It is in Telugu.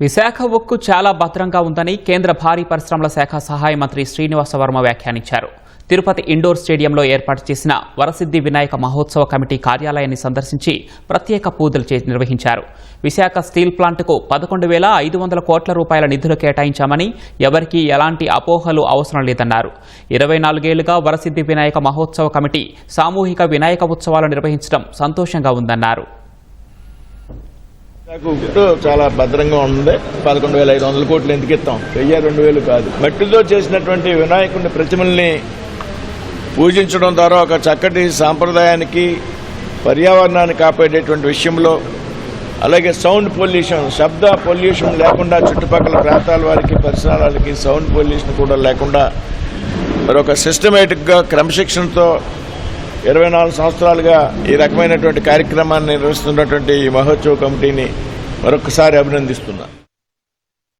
విశాఖ ఉక్కు చాలా భద్రంగా ఉందని కేంద్ర భారీ పరిశ్రమల శాఖ సహాయ మంత్రి శ్రీనివాస వర్మ వ్యాఖ్యానించారు. తిరుపతి ఇండోర్ స్టేడియంలో ఏర్పాటు చేసిన వరసిద్ధి వినాయక మహోత్సవ కమిటీ కార్యాలయాన్ని సందర్శించి ప్రత్యేక పూజలు నిర్వహించారు. విశాఖ స్టీల్ ప్లాంట్కు పదకొండు వేల ఐదు వందల కోట్ల రూపాయల నిధులు కేటాయించామని ఎవరికీ ఎలాంటి అపోహలు అవసరం లేదన్నారు. ఇరవై నాలుగేళ్ళుగా వరసిద్ధి వినాయక మహోత్సవ కమిటీ సామూహిక వినాయక ఉత్సవాలు నిర్వహించడం సంతోషంగా ఉందన్నారు. చాలా భద్రంగా ఉంది. పదకొండు వేల ఐదు వందల కోట్లు ఎందుకు ఇస్తాం? వెయ్యి రెండు వేలు కాదు. మట్టితో చేసినటువంటి వినాయకుడి ప్రతిమల్ని పూజించడం ద్వారా ఒక చక్కటి సాంప్రదాయానికి పర్యావరణాన్ని కాపాడేటువంటి విషయంలో అలాగే సౌండ్ పొల్యూషన్ శబ్ద పొల్యూషన్ లేకుండా చుట్టుపక్కల ప్రాంతాల వారికి పరిసరాలకి సౌండ్ పొల్యూషన్ కూడా లేకుండా మరొక సిస్టమేటిక్గా క్రమశిక్షణతో ఇరవై నాలుగు సంవత్సరాలుగా ఈ రకమైనటువంటి కార్యక్రమాన్ని నిర్వహిస్తున్నటువంటి ఈ మహోత్సవ కమిటీని మరొకసారి అభినందిస్తున్నా.